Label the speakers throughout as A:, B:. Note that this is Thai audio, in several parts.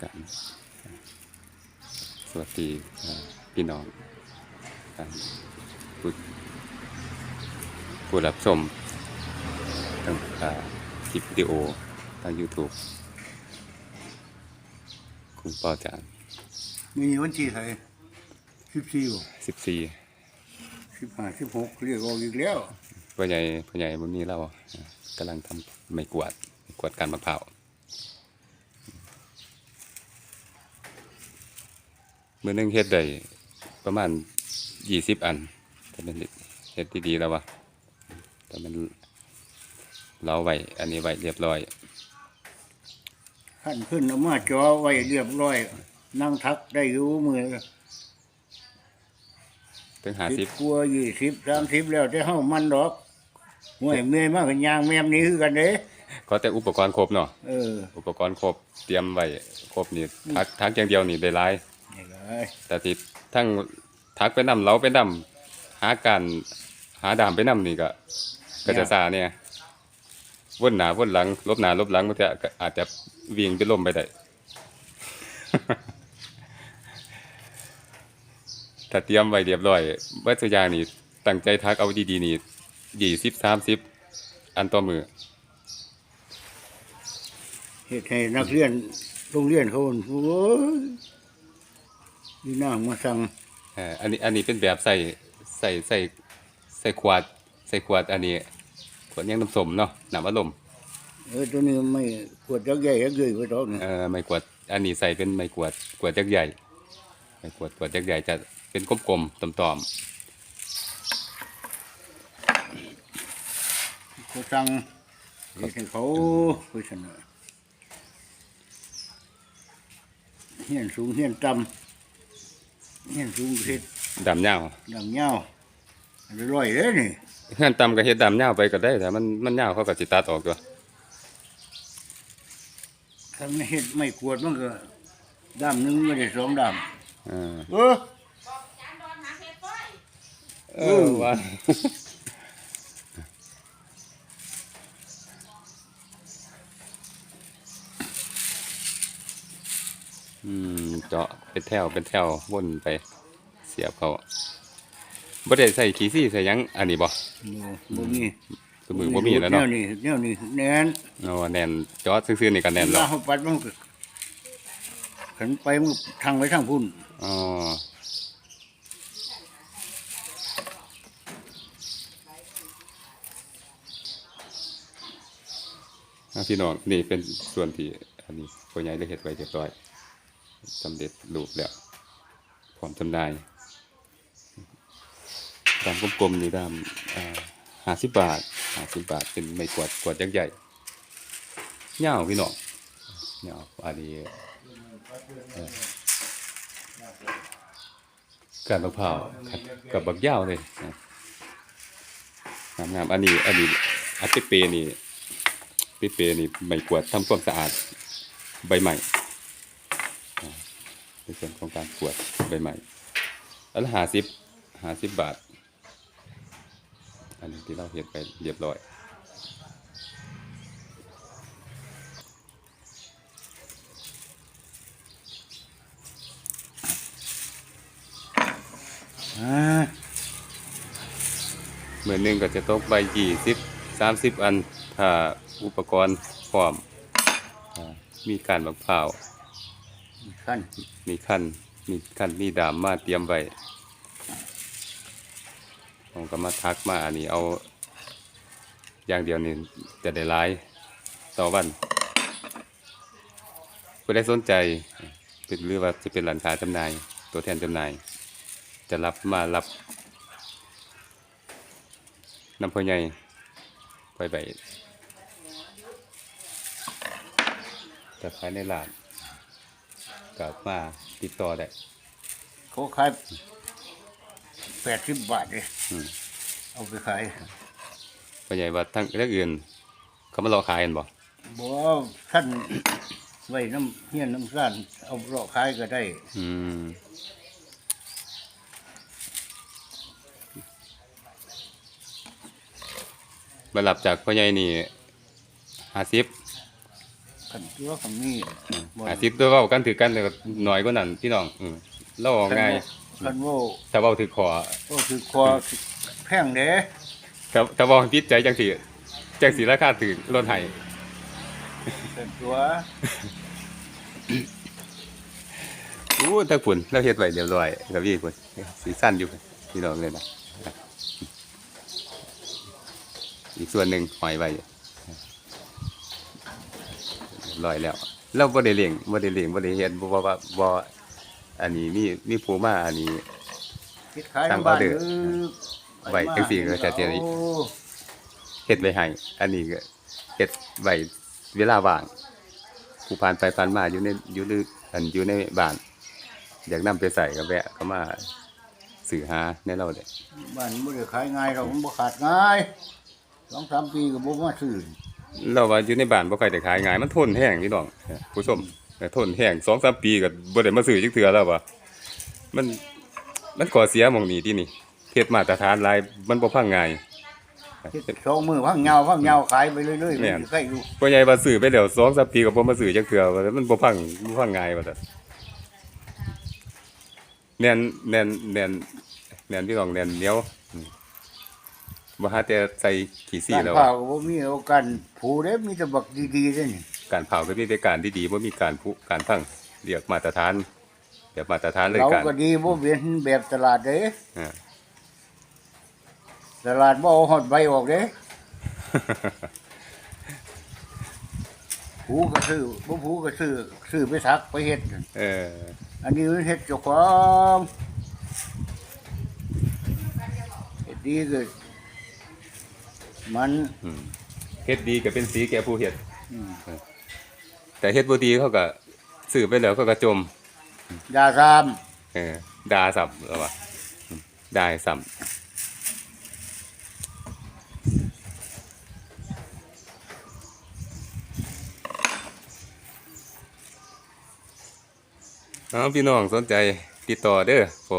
A: กันสวัสดีเอ่อพี่น้องกันผู้ผู้รับชมทางอ่าคลิปวิดีโอทาง YouTube คุณป้อจาน
B: มีวันที่เท่าไหร่สิบสี่บ่
A: สิบสี่
B: สิบห้าสิบหกเรียกออกอีกแล้ว
A: พ่อใหญ่พ่อใหญ่บนนี้เราอะกำลังทำไม่กวาดไม่กวาดการมะพร้าว มือหนึงเฮ็ดได้ประมาณยี่สิบอันถ้าเป็นเฮ็ดดีๆแล้ววะแต่มันเราไว้อันนี้ไว้เรียบร้อย
B: ขั้นขึ้นเอามาจอไว้เรียบร้อย นั่งทักได้อยู่มือ
A: ถึงหา
B: สิ
A: สิ
B: บบกว่ายี่สิบสามสิบแล้วแต่เฮามันดอกห่วยเมื่อยมากกันยางแม่มนี้คือกันเด้
A: ก็แต่อุปกรณ์ครบเนาะ
B: เออ
A: อุปกรณ์ครบเตรียมไว้ครบนี่ทักทักอย่างเดียวนี่ได้หลาย
B: นี่เลย
A: แต่ที่ทั้งทักไปนำเราไปนำหาการหาดามไปนำนี่ก็ก็จะซาเนี่ยวนหน้าวนหลัง ลบหน้าลบหลังมันจะก็อาจจะวิ่งไปล้มไปได้ถ้าเตรียมไว้เรียบร้อยเบิดทุกอย่างนี่ตั้งใจทักเอาดีๆนี่ยี่สิบสามสิบอันต่อมือ
B: เฮ็ดให้นักเรียนโรงเรียนเขาโอ้ย นี่นางมาสั่ง
A: เอ่ออันนี้อันนี้เป็นแบบใส่ใส่ใส่ใส่ขวดใส่ขวดอันนี้ขวดยังน้ำส้มเนาะน้ำอารมณ์
B: เออตัวนี้ไม่ขวดยักษ์ใหญ่ยักษ์ใหญ่ไว้ดอกนี่
A: เอ่อไม้ขวดอันนี้ใส่เป็นไม้ขวดขวดยักษ์ใหญ่ไม้ขวดขวดยักษ์ใหญ่จะเป็นกลมๆตอม
B: เขาสั่งเฮ็ดให้เขาไปเสนอเฮียนสูงเฮียนต่ำ เฮียนสูงเฮ็ด
A: ๆดำยาว
B: ดำยาวอันนี้ร้อยเลยนี่
A: เฮือนต่ำก็เฮ็ดดำยาวไปก็ได้แต่มันมันยาวเขาก็สิตัดออกตัว
B: ถ้าไม่เฮ็ดไม่กวดมันก็ดำหนึงไม่ได้สองด
A: เออำ
B: เออ
A: เออว่า เจาะเป็นแถวเป็นแถววนไปเสียบเขาบ่ได้ใส่ขี้ซี่ใส่หยังอันนี้บ่
B: บ่บ่มี
A: คือมือบ่มีแล้วเนาะ
B: แนวนี้แนวนี้แน่น
A: เอาแน่นจอซื่อๆนี่ก็แน่น
B: เว
A: แล้
B: ลาวเขาปัดมันก็ขันไปมันก็ทางไปทางพุ่น
A: อ๋ออะพี่น้องนี่เป็นส่วนที่อันนี้พ่อใหญ่ได้เฮ็ดไว้เรียบร้อย สำเร็จรูปแล้วพร้อมจำหน่ายดามกลมๆนี่ดามห้าสิบบาทห้าสิบบาทเป็นไม้กวาดกวาดยักษ์ใหญ่เงาวพี่น้องเงาวอันนี้การมะพร้าวขัดกับบักยาวเลยนะงามอันนี้อันนี้อันเปเปนี่เปเปนี่ไม้กวาดทำความสะอาดใบใหม่ ในส่วนของการกวดใบใหม่อันหาสิบหาสิบบาท อันนี้ที่เราเห็นไปเรียบร้อยเหมือนหนึ่งก็จะตกใบยี่สิบสามสิบอันถ้าอุปกรณ์พร้อมมีการบักเผาว
B: ขั้น
A: มีขั้นมีขั้นมีดามมาเตรียมไว้ผมก็มาทักมาอันนี้เอา อย่างเดียวนี่จะได้หลายต่อวันผู้ใดสนใจเป็นหรือว่าจะเป็นร้านค้าจำหน่าย ตัวแทนจำหน่าย จะรับมารับน้ำพ่อใหญ่ไปไปจะขายในร้าน กลับมาติดต่อได้
B: เขาขายแปดสิบบาทเลย
A: อืม
B: เอาไปขาย
A: พ่อใหญ่ว่าทั้งเรื่องอื่น เขามารอขายกันบ่
B: บ่ขั้นไว้น้ำเฮียนน้ำซ่านเอาเลาะขายก็ได้
A: อืมมาหลับจากพ่อใหญ่นี่ห้าสิบ
B: ขันตัวของนี่บ่
A: อาทิตย์ตัวเว้ากันถือกันแต่ก็น้อยกว่านั้นพี่น้องอืมเราเอาง่าย
B: ขันว่า
A: ถ้าเว้าถือคอ
B: ก็คือคอแพงเด้
A: ถ้าถ้าเว้าให้ผิดใจจังสิจังสิราคาถือลดให้
B: ขันตัว
A: อู้ถ้าฝุ่นเราเฮ็ดไว้เรียบร้อยกับพี่พุ่นสีสั้นอยู่พี่น้องเลยนะอีกส่วนหนึ่งหอยไว้ เรียบร้อยแล้วเราบ่ได้เลี้ยงบ่ได้เลี้ยงบ่ได้เฮ็ดบ่ว่าว่าบ่อันนี้มีมีผู้มาอันนี้
B: คิดขาย
A: สั่ง
B: ในบ้าน
A: ออเดอร์
B: เออ
A: ไว้จังสิก็จะเจออีก
B: โเฮ็
A: ดไว้ให้อันนี้ก็เฮ็ดไว้เวลาว่างผู้ผ่านไปผ่านมาอยู่ในอยู่ในอันอยู่ในบ้านอยากนำไปใส่ก็แวะเข้ามาสื่อหาในเราเด้
B: บ้านบ่ได้ขายง่ายหรอกมันบ่ขาดง่ายสองสามปีก็บ่มาซื้อ
A: เราว่าอยู่ในบ้านบ่ค่อยได้ขายง่ายมันทนแห้งพี่น้องผู้ชมแต่ทนแห้ง2-3ปีก็บ่ได้มาซื้อจักเทื่อแล้วว่ามันมันก่อเสียหม่องนี้ที่นี่เฮ็ดมาตรฐานหลายมันบ่พังง่าย
B: เฮ็ดสองมือพังยาวพังยาวขายไปเรื่อยๆ
A: แม่น
B: มันใกล้อยู่
A: พ่อใหญ่ว่าซื้อไปแล้ว2-3ปีก็บ่มาซื้อจักเทื่อว่ามันบ่พังบ่พังง่ายว่าซั่นแน่นแน่นแน่นแน่นพี่น้องแน่นเหนียวอืม บ่หาแต่ใส่ขี้ซี่
B: การ
A: แล้ว
B: เผาก็บ่มีเอากันผูเด้มีแต่บักดีๆเด้นี่
A: การเผาก็มีแต่การที่ดีบ่มีการผุการพังเรียกมาตรฐานเรียกมาตรฐานเลย
B: เรา
A: การ
B: ก็ดีบ่เวียนแบบตลาดเด้
A: อ่า
B: ตลาดบ่เอาฮอดใบออกเด้ผูก็ซื้อบ่ผูก็ซื้อซื้อไปซักไปเฮ็ด
A: เออ
B: อันนี้มันเฮ็ดเจ้าของเฮ็ดดีก็ มัน
A: อืมเฮ็ดดีก็เป็นสีแก่ผู้เฮ็ด
B: อืม
A: แต่เฮ็ดบ่ดีเขาก็ซื้อไปแล้วเขาก็จม
B: ยาซาม
A: เออด่าซ้ํแล้วว่าอืมได้ซ้ํเอาพี่น้องสนใจติดต่อเด้อพอ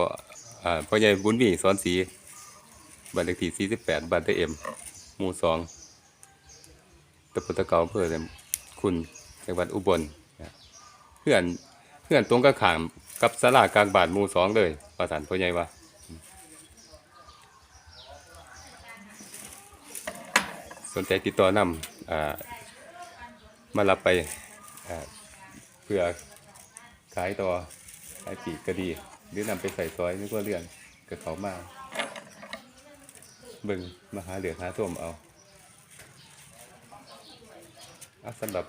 A: อ่าพ่อใหญ่บุญมีสอนสีบ้านเลขที่48บ้านตะเอ็ม หมู่2ตำบลตะเกาอำเภอคุณจังหวัดอุบลเพื่อนเพื่อนตรงกับขามกับศาลากลางบานหมู่สองเลยประสานพ่อใหญ่ว่าสนใจติดต่อนำอมารับไปเพื่อขายต่อขายปีกก็ดี หรือนำไปใส่ซอยนึกว่าเรื่องกับเขามา เบิ่งมาหาเหลือหาส้มเอาเอาสำหรับ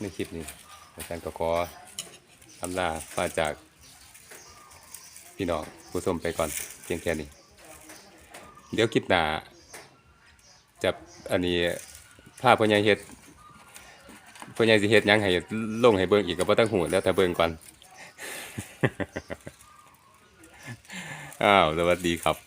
A: ในคลิปนี้อาจารย์ก็ขออำลามาจาก พี่น้องผู้ชมไปก่อนเพียงแค่นี้ เดี๋ยวคลิปหน้าจะอันนี้ภาพพ่อใหญ่เฮ็ดพ่อใหญ่สิเฮ็ดยังให้ลงให้เบิ่งอีกก็บ่ต้องหูแล้วแต่เบิ่งก่อน อ้าวสวัสดีครับ